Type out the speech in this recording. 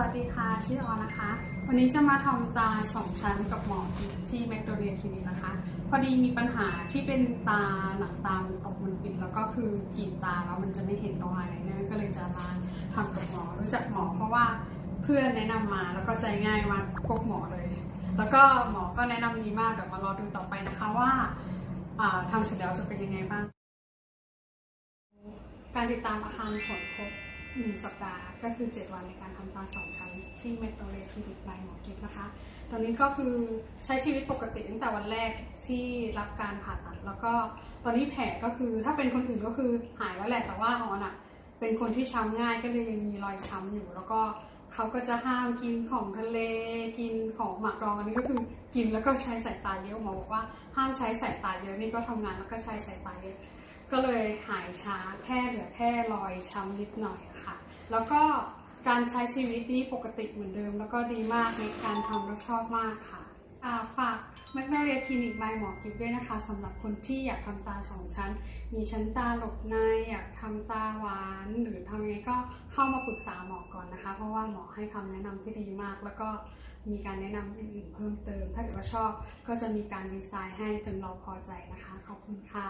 วัสดีค่ะ ชื่อออนนะคะ วันนี้จะมาทำตาสองชั้นกับหมอที่แมคโดเรียคลินิกนะคะ พอดีมีปัญหาที่เป็นตาหนังตามตกมันปิด แล้วก็คือกรีดตาแล้วมันจะไม่เห็นตรงอะไรเนี่ยก็เลยจะมาทำกับหมอรู้จักหมอเพราะว่าเพื่อนแนะนำมาแล้วก็ใจง่ายมาพบหมอเลย แล้วก็หมอก็แนะนำดีมากเดี๋ยวมารอดูต่อไปนะคะว่าอ่าทำเสร็จแล้วจะเป็นยังไงบ้าง การติดตามอาคารผลครบ หนึ่งสัปดาห์ก็คือ 7 วันในการทำตาสองชั้นที่เมโทรเลคลินิกบายหมอกิฟนะคะ ตอนนี้ก็คือใช้ชีวิตปกติตั้งแต่วันแรกที่รับการผ่าตัด แล้วก็ตอนนี้แผลก็คือถ้าเป็นคนอื่นก็คือหายแล้วแหละแต่ว่าออนอะเป็นคนที่ช้ำง่ายก็เลยยังมีรอยช้ำอยู่ แล้วก็เขาก็จะห้ามกินของทะเลกินของหมักดองอันนี้ก็คือกินแล้วก็ใช้สายตาเยอะหมอบอกว่าห้ามใช้สายตาเยอะนี่ก็ทำงานแล้วก็ใช้สายตาเยอะ ก็เลยหายช้าแค่เหลือแค่รอยช้ำนิดหน่อยะค่ะ แล้วก็การใช้ชีวิตนี้ปกติเหมือนเดิม แล้วก็ดีมากในการทำแล้วชอบมากค่ะาฝากแมกนาเรียคลินิกบายหมอกิฟด้วยนะคะสำหรับคนที่อยากทำตาสองชั้น มีชั้นตาหลบในอยากทำตาหวาน หรือทำยังไงก็เข้ามาปรึกษาหมอก่อนนะคะ เพราะว่าหมอให้คำแนะนำที่ดีมาก แล้วก็มีการแนะนำอื่นๆเพิ่มเติม ถ้าเกิดว่าชอบก็จะมีการดีไซน์ให้จนเราพอใจนะคะ ขอบคุณค่ะ